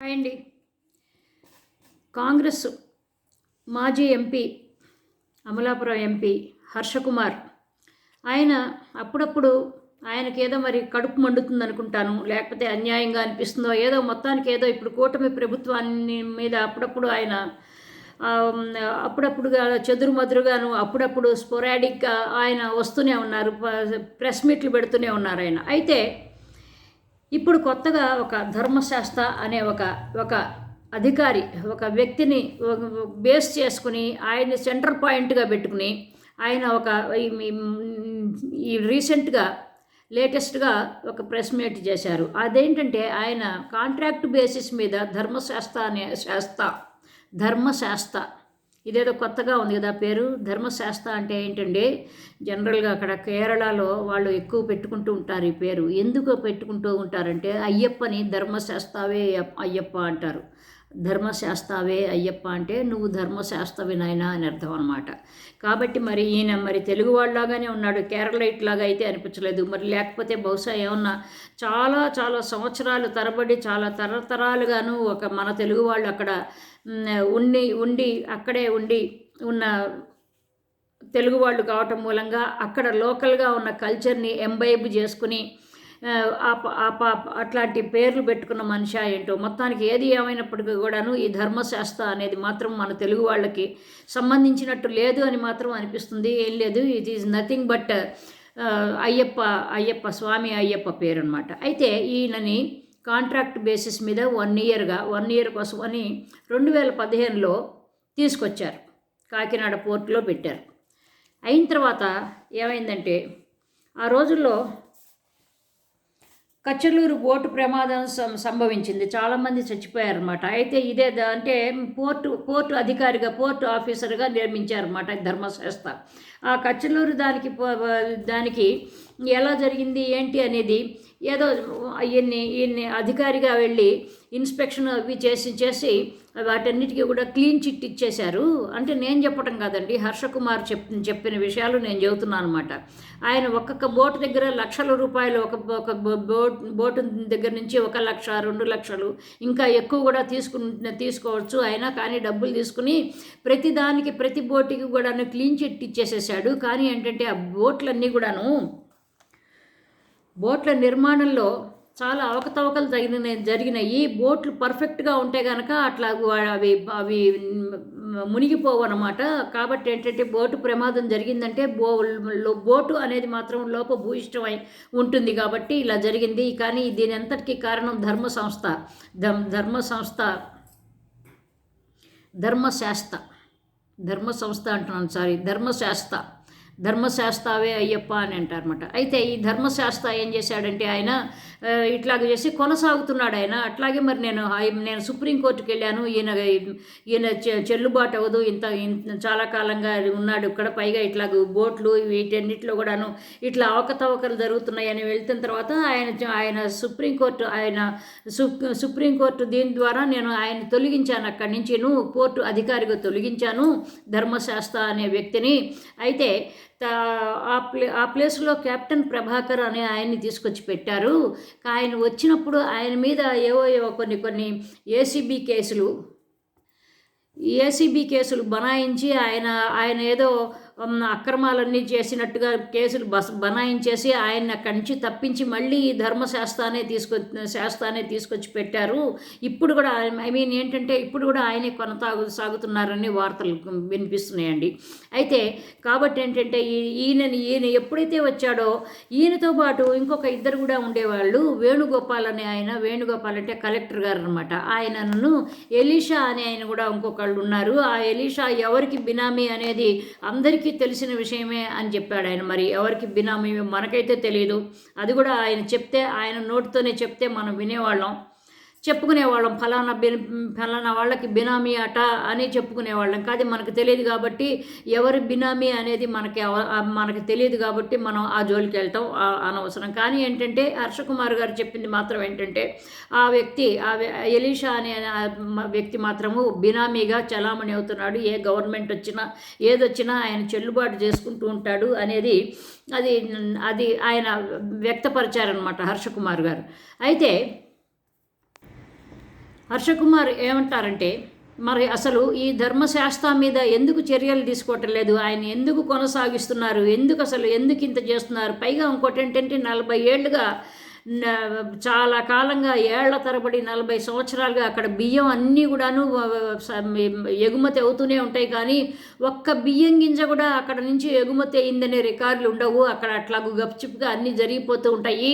Hi అండి కాంగ్రెస్ మాజీ MP Amalapuram MP Harsha Kumar ఆయన అప్పుడప్పుడు ఆయనకి ఏదో మరి కడుపు మండుతుంది అనుకుంటాను లేకపోతే అన్యాయంగా అనిపిస్తుందో ఏదో మొత్తానికి ఏదో ఇప్పుడు కూటమి ప్రభుత్వాన్ని మీద అప్పుడప్పుడు ఆయన అప్పుడప్పుడుగా అప్పుడప్పుడుగా చెదురుమదురుగాను అప్పుడప్పుడు స్పొరాడిక్గా ఆయన వస్తూనే ఉన్నారు ప్రెస్ మీట్లు పెడుతూనే ఉన్నారు ఆయన. అయితే ఇప్పుడు కొత్తగా ఒక ధర్మశాస్త్ర అనే ఒక ఒక అధికారి ఒక వ్యక్తిని బేస్ చేసుకుని ఆయన్ని సెంటర్ పాయింట్గా పెట్టుకుని ఆయన ఒక ఈ- ఈ రీసెంట్గా లేటెస్ట్గా ఒక ప్రెస్ మీట్ చేశారు. అదేంటంటే ఆయన కాంట్రాక్ట్ బేసిస్ మీద ధర్మశాస్త్ర అనే శాస్త్ర ధర్మశాస్త్ర ఇదేదో కొత్తగా ఉంది కదా పేరు. ధర్మశాస్త్ర అంటే ఏంటంటే జనరల్గా అక్కడ కేరళలో వాళ్ళు ఎక్కువ పెట్టుకుంటూ ఉంటారు ఈ పేరు. ఎందుకు పెట్టుకుంటూ ఉంటారంటే అయ్యప్పని ధర్మశాస్త్రవే అయ్యప్ప అంటారు. ధర్మశాస్త్రవే అయ్యప్ప అంటే నువ్వు ధర్మశాస్త్రవి నాయనా అని అర్థం అనమాట కాబట్టి మరి ఈయన మరి తెలుగు వాళ్ళలాగానే ఉన్నాడు కేరళైట్ లాగా అయితే అనిపించలేదు. మరి లేకపోతే బహుశా ఏమన్నా చాలా చాలా సంవత్సరాలు తరబడి చాలా తరతరాలుగాను ఒక మన తెలుగు వాళ్ళు అక్కడ ఉండి ఉండి అక్కడే ఉండి ఉన్న తెలుగు వాళ్ళు కావటం మూలంగా అక్కడ లోకల్గా ఉన్న కల్చర్ని ఎంబైబ్ చేసుకుని అట్లాంటి పేర్లు పెట్టుకున్న మనిషి ఏంటో మొత్తానికి ఏది ఏమైనప్పటికీ కూడాను ఈ ధర్మశాస్త్ర అనేది మాత్రం మన తెలుగు వాళ్ళకి సంబంధించినట్టు లేదు అని మాత్రం అనిపిస్తుంది. ఏం లేదు it is nothing but Ayyappa Ayyappa Swamy Ayyappa పేరు అనమాట అయితే ఈయనని కాంట్రాక్ట్ బేసిస్ మీద వన్ ఇయర్గా వన్ ఇయర్ కోసం అని రెండు వేల పదిహేనులో తీసుకొచ్చారు. కాకినాడ పోర్టులో పెట్టారు. అయిన తర్వాత ఏమైందంటే ఆ రోజుల్లో కచ్చలూరు బోటు ప్రమాదం సం సంభవించింది. చాలామంది చచ్చిపోయారన్నమాట. అయితే ఇదే అంటే పోర్టు పోర్టు అధికారిగా పోర్టు ఆఫీసర్గా నియమించారన్నమాట ధర్మశాస్త్ర. ఆ కచ్చలూరు దానికి దానికి ఎలా జరిగింది ఏంటి అనేది ఏదో ఈయన్ని ఈయన్ని అధికారిగా వెళ్ళి ఇన్స్పెక్షన్ అవి చేసి చేసి వాటన్నిటికీ కూడా క్లీన్ చిట్ ఇచ్చేశారు. అంటే నేను చెప్పడం కాదండి హర్షకుమార్ చెప్ చెప్పిన విషయాలు నేను చెబుతున్నాను అనమాట ఆయన ఒక్కొక్క బోటు దగ్గర లక్షల రూపాయలు ఒక ఒక బోట్ బోటు దగ్గర నుంచి ఒక లక్ష రెండు లక్షలు ఇంకా ఎక్కువ కూడా తీసుకుని తీసుకోవచ్చు. అయినా కానీ డబ్బులు తీసుకుని ప్రతి దానికి ప్రతి బోటుకి కూడా క్లీన్ చిట్ చేశాడు. కానీ ఏంటంటే ఆ బోట్లన్నీ కూడాను బోట్ల నిర్మాణంలో చాలా అవకతవకలు తగిన జరిగినాయి. బోట్లు పర్ఫెక్ట్గా ఉంటే కనుక అట్లా అవి అవి మునిగిపోవు అనమాట కాబట్టి ఏంటంటే బోటు ప్రమాదం జరిగిందంటే బో బోటు అనేది మాత్రం లోపభూయిష్టమై ఉంటుంది కాబట్టి ఇలా జరిగింది. కానీ దీని అంతటికీ కారణం ధర్మ సంస్థ. ధర్మ సంస్థ. ధర్మశాస్త్ర ధర్మ సంస్థ అంటున్నాను సారీ ధర్మశాస్త్ర ధర్మశాస్త్రవే అయ్యప్ప అని అంటారన్నమాట. అయితే ఈ ధర్మశాస్త్ర ఏం చేశాడంటే ఆయన ఇట్లాగ చేసి కొనసాగుతున్నాడు ఆయన. అట్లాగే మరి నేను నేను సుప్రీంకోర్టుకి వెళ్ళాను. ఈయన ఈయన చె- చెల్లుబాటు అవ్వదు. ఇంత చాలా కాలంగా ఉన్నాడు. ఇక్కడ పైగా ఇట్లాగ బోట్లు వీటన్నిటిలో కూడాను ఇట్లా అవకతవకలు జరుగుతున్నాయని వెళ్తున్న తర్వాత ఆయన ఆయన సుప్రీంకోర్టు ఆయన సుప్రీం సుప్రీంకోర్టు దీని ద్వారా నేను ఆయన తొలగించాను. అక్కడి నుంచి నువ్వు పోర్టు అధికారిగా తొలగించాను ధర్మశాస్త్ర అనే వ్యక్తిని. అయితే ఆ ప్లే ఆ ప్లేస్లో కెప్టెన్ ప్రభాకర్ అనే ఆయన్ని తీసుకొచ్చి పెట్టారు. ఆయన వచ్చినప్పుడు ఆయన మీద ఏవో ఏవో కొన్ని కొన్ని ఏసీబీ కేసులు ఏసీబీ కేసులు బనాయించి ఆయన ఆయన ఏదో అక్రమాలన్నీ చేసినట్టుగా కేసులు బస్ బనాయించేసి ఆయన అక్కడి నుంచి తప్పించి మళ్ళీ ఈ ధర్మశాస్త్రానే తీసుకొ శాస్త్రానే తీసుకొచ్చి పెట్టారు. ఇప్పుడు కూడా ఐ మీన్ ఏంటంటే ఇప్పుడు కూడా ఆయనే కొనసాగు సాగుతున్నారని వార్తలు వినిపిస్తున్నాయండి. అయితే కాబట్టి ఏంటంటే ఈ- ఈయన ఎప్పుడైతే వచ్చాడో ఈయనతో పాటు ఇంకొక ఇద్దరు కూడా ఉండేవాళ్ళు. వేణుగోపాల్ అనే ఆయన వేణుగోపాల్ అంటే కలెక్టర్ గారు అనమాట ఆయనను ఎలీషా అనే ఆయన కూడా ఇంకొకళ్ళు ఉన్నారు. ఆ ఎలీషా ఎవరికి బినామీ అనేది అందరికీ తెలిసిన విషయమే అని చెప్పాడు ఆయన. మరి ఎవరికి బినామీ మనకైతే తెలియదు అది కూడా ఆయన చెప్తే ఆయన నోటితోనే చెప్తే మనం వినేవాళ్ళం. చెప్పుకునేవాళ్ళం ఫలానా బి ఫలానా వాళ్ళకి బినామీ అట అని చెప్పుకునేవాళ్ళం. కాదు మనకు తెలియదు కాబట్టి ఎవరి బినామీ అనేది మనకి మనకి తెలియదు కాబట్టి మనం ఆ జోలికి వెళ్తాం అనవసరం. కానీ ఏంటంటే హర్షకుమార్ గారు చెప్పింది మాత్రం ఏంటంటే ఆ వ్యక్తి ఆ ఎలీషా అనే వ్యక్తి మాత్రము బినామీగా చలామణి అవుతున్నాడు. ఏ గవర్నమెంట్ వచ్చినా ఏదొచ్చినా ఆయన చెల్లుబాటు చేసుకుంటూ ఉంటాడు అనేది అది అది ఆయన వ్యక్తపరిచారనమాట హర్షకుమార్ గారు. అయితే హర్షకుమార్ ఏమంటారంటే మరి అసలు ఈ ధర్మశాస్త్రం మీద ఎందుకు చర్యలు తీసుకోవటం లేదు? ఆయన ఎందుకు కొనసాగిస్తున్నారు? ఎందుకు అసలు ఎందుకు ఇంత చేస్తున్నారు? పైగా ఇంకోటి ఏంటంటే నలభై ఏళ్ళుగా చాలా కాలంగా ఏళ్ళ తరబడి నలభై సంవత్సరాలుగా అక్కడ బియ్యం అన్నీ కూడాను ఎగుమతి అవుతూనే ఉంటాయి. కానీ ఒక్క బియ్యం గింజ కూడా అక్కడ నుంచి ఎగుమతి అయిందనే రికార్డులు ఉండవు. అక్కడ అట్లాగూ గప్చిప్గా అన్నీ జరిగిపోతూ ఉంటాయి.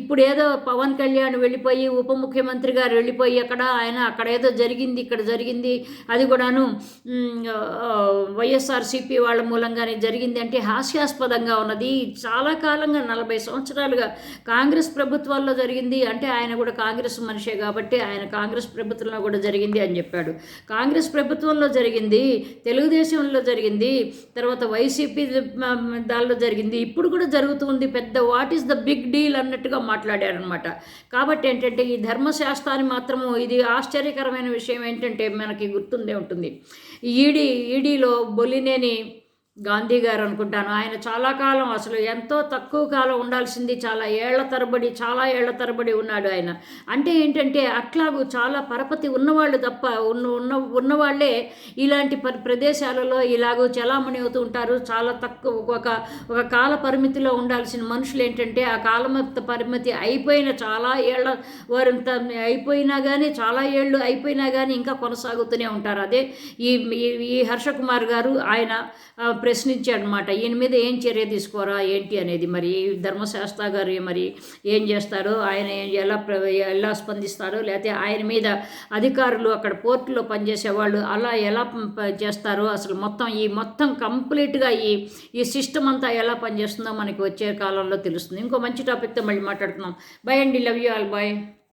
ఇప్పుడు ఏదో పవన్ కళ్యాణ్ వెళ్ళిపోయి ఉప ముఖ్యమంత్రి గారు వెళ్ళిపోయి అక్కడ ఆయన అక్కడ ఏదో జరిగింది ఇక్కడ జరిగింది. అది కూడాను వైఎస్ఆర్సీపీ వాళ్ళ మూలంగానే జరిగింది. అంటే హాస్యాస్పదంగా ఉన్నది. చాలా కాలంగా నలభై సంవత్సరాలుగా కాంగ్రెస్ ప్రభుత్వం ప్రభుత్వాల్లో జరిగింది అంటే ఆయన కూడా కాంగ్రెస్ మనిషే కాబట్టి ఆయన కాంగ్రెస్ ప్రభుత్వంలో కూడా జరిగింది అని చెప్పాడు. కాంగ్రెస్ ప్రభుత్వంలో జరిగింది తెలుగుదేశంలో జరిగింది తర్వాత వైసీపీ దానిలో జరిగింది. ఇప్పుడు కూడా జరుగుతుంది పెద్ద what is the big deal అన్నట్టుగా మాట్లాడారనమాట కాబట్టి ఏంటంటే ఈ ధర్మశాస్త్రాన్ని మాత్రము ఇది ఆశ్చర్యకరమైన విషయం ఏంటంటే మనకి గుర్తుండే ఉంటుంది. ఈడీ ఈడీలో బొలినేని గాంధీ గారు అనుకుంటాను. ఆయన చాలా కాలం అసలు ఎంతో తక్కువ కాలం ఉండాల్సింది చాలా ఏళ్ళ తరబడి చాలా ఏళ్ళ తరబడి ఉన్నాడు ఆయన. అంటే ఏంటంటే అట్లాగూ చాలా పరపతి ఉన్నవాళ్ళు తప్ప ఉన్న ఉన్న ఉన్నవాళ్ళే ఇలాంటి ప ప్రదేశాలలో ఇలాగూ చలామణి అవుతూ ఉంటారు. చాలా తక్కువ ఒక ఒక కాల పరిమితిలో ఉండాల్సిన మనుషులు ఏంటంటే ఆ కాల పరిమితి అయిపోయిన చాలా ఏళ్ళ వారు అయిపోయినా కానీ చాలా ఏళ్ళు అయిపోయినా కానీ ఇంకా కొనసాగుతూనే ఉంటారు. అదే ఈ ఈ- ఈ హర్షకుమార్ గారు ఆయన ప్రశ్నించాడనమాట. ఈయన మీద ఏం చర్య తీసుకోరా ఏంటి అనేది మరి ధర్మశాస్త్ర గారు మరి ఏం చేస్తారో ఆయన ఎలా ప్ర- ఎలా స్పందిస్తారో లేకపోతే ఆయన మీద అధికారులు అక్కడ పోర్టులో పనిచేసే వాళ్ళు అలా ఎలా చేస్తారు చేస్తారో అసలు మొత్తం ఈ మొత్తం కంప్లీట్గా ఈ ఈ సిస్టమ్ అంతా ఎలా పనిచేస్తుందో మనకి వచ్చే కాలంలో తెలుస్తుంది. ఇంకో మంచి టాపిక్తో మళ్ళీ మాట్లాడుతున్నాం బై అండి. Love you all bye